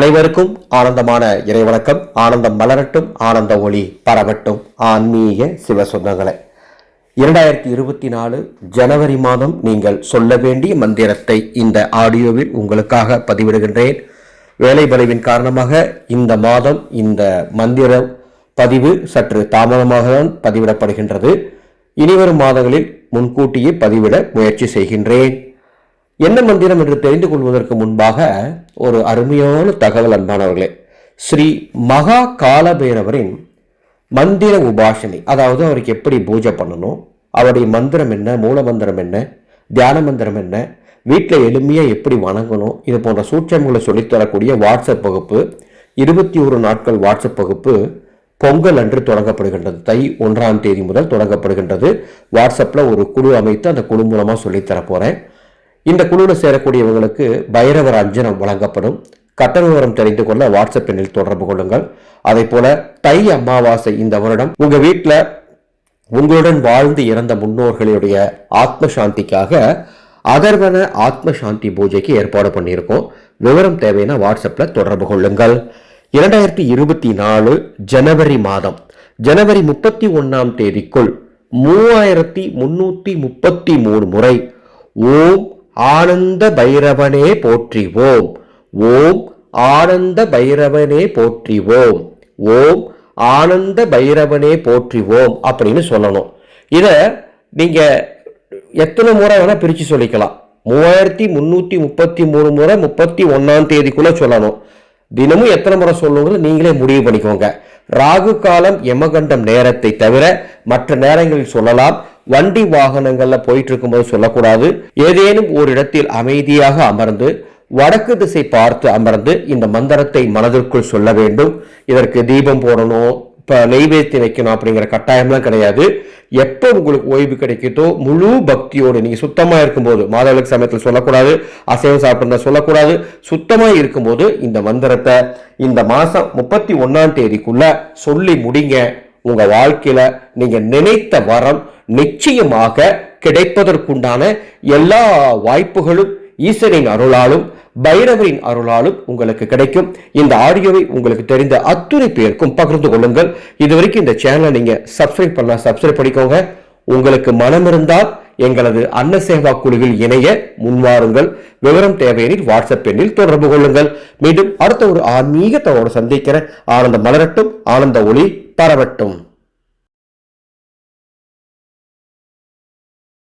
அனைவருக்கும் ஆனந்தமான இறைவணக்கம். ஆனந்தம் மலரட்டும் ஆனந்த ஒளி பரவட்டும். ஆன்மீக சிவ இரண்டாயிரத்தி இருபத்தி நாலு ஜனவரி மாதம் நீங்கள் சொல்ல வேண்டிய மந்திரத்தை இந்த ஆடியோவில் உங்களுக்காக பதிவிடுகின்றேன். வேலை பலவின் காரணமாக இந்த மாதம் இந்த மந்திர பதிவு சற்று தாமதமாக தான் பதிவிடப்படுகின்றது. இனிவரும் மாதங்களில் முன்கூட்டியே பதிவிட முயற்சி செய்கின்றேன். என்ன மந்திரம் என்று தெரிந்து கொள்வதற்கு முன்பாக ஒரு அருமையான தகவல் அன்பானவர்களே. ஸ்ரீ மகா காலபைரவரின் மந்திர உபாசனை அதாவது அவருக்கு எப்படி பூஜை பண்ணணும் அவருடைய மந்திரம் என்ன மூல மந்திரம் என்ன தியான மந்திரம் என்ன வீட்டில் எளிமையாக எப்படி வணங்கணும் இது போன்ற சூட்சங்களை சொல்லித்தரக்கூடிய வாட்ஸ்அப் வகுப்பு இருபத்தி ஒரு நாட்கள் வாட்ஸ்அப் வகுப்பு பொங்கல் அன்று தொடங்கப்படுகின்றது. தை ஒன்றாம் தேதி முதல் தொடங்கப்படுகின்றது. வாட்ஸ்அப்பில் ஒரு குழு அமைத்து அந்த குழு மூலமாக சொல்லித்தர போகிறேன் இந்த குழுவில் சேரக்கூடியவர்களுக்கு பைரவர் அஞ்சனம் வழங்கப்படும். கட்டண விவரம் தெரிந்து கொள்ள வாட்ஸ்அப் எண்ணில் தொடர்பு கொள்ளுங்கள். அதே போல தை அமாவாசை இந்த வருடம் உங்க வீட்டில் உங்களுடன் வாழ்ந்து இறந்த முன்னோர்களுடைய ஆத்ம சாந்திக்காக அதர்வன ஆத்ம சாந்தி பூஜைக்கு ஏற்பாடு பண்ணியிருக்கோம். விவரம் தேவைன்னா வாட்ஸ்அப்பில் தொடர்பு கொள்ளுங்கள். இரண்டாயிரத்தி இருபத்தி நாலு ஜனவரி மாதம். ஜனவரி முப்பத்தி ஒன்றாம் தேதிக்குள் மூவாயிரத்தி முன்னூற்றி முப்பத்தி மூணு முறை ஓம் ஆனந்த பைரவனே போற்றிவோம். ஓம் ஆனந்த பைரவனே போற்றிவோம். ஓம் ஆனந்த பைரவனே போற்றிவோம் அப்படின்னு சொல்லணும். இதை நீங்கள் எத்தனை முறை வேணால் பிரித்து சொல்லிக்கலாம். மூவாயிரத்தி முந்நூற்றி முப்பத்தி மூணு முறை முப்பத்தி ஒன்றாம் தேதிக்குள்ளே சொல்லணும். தினமும் எத்தனை முறை சொல்லணுங்கிறது நீங்களே முடிவு பண்ணிக்கோங்க. ராகு காலம் யமகண்டம் நேரத்தை தவிர மற்ற நேரங்களில் சொல்லலாம். வண்டி வாகனங்கள்ல போயிட்டு இருக்கும்போது சொல்லக்கூடாது. ஏதேனும் ஒரு இடத்தில் அமைதியாக அமர்ந்து வடக்கு திசை பார்த்து அமர்ந்து இந்த மந்திரத்தை மனதிற்குள் சொல்ல வேண்டும். இதற்கு தீபம் போடணும் இப்போ நெய்வேத்தி வைக்கணும் அப்படிங்கிற கட்டாயம்லாம் கிடையாது. எப்போ உங்களுக்கு ஓய்வு கிடைக்குதோ முழு பக்தியோடு நீங்கள் சுத்தமாக இருக்கும்போது மாதவிலக்கு சமயத்தில் சொல்லக்கூடாது அசைவம் சாப்பிட்றத சொல்லக்கூடாது சுத்தமாக இருக்கும்போது இந்த மந்திரத்தை இந்த மாதம் முப்பத்தி ஒன்றாம் தேதிக்குள்ளே சொல்லி முடிங்க. உங்கள் வாழ்க்கையில் நீங்கள் நினைத்த வரம் நிச்சயமாக கிடைப்பதற்குண்டான எல்லா வாய்ப்புகளும் ஈஸ்வரின் அருளாலும் பைரவரின் அருளாலும் உங்களுக்கு கிடைக்கும். இந்த ஆடியோவை உங்களுக்கு தெரிந்த அத்துணை பேருக்கும் பகிர்ந்து கொள்ளுங்கள். இதுவரைக்கும் இந்த சேனலை நீங்க சப்ஸ்கிரைப் பண்ண சப்ஸ்கிரைப் பண்ணிக்கோங்க. உங்களுக்கு மனம் இருந்தால் எங்களது அன்ன சேவா குழுவில் இணைய முன்வாருங்கள். விவரம் தேவையெனில் வாட்ஸ்அப் எண்ணில் தொடர்பு கொள்ளுங்கள். மீண்டும் அடுத்த ஒரு ஆன்மீகத்தோடு சந்திக்கிற ஆனந்த மலரட்டும் ஆனந்த ஒளி பரவட்டும்.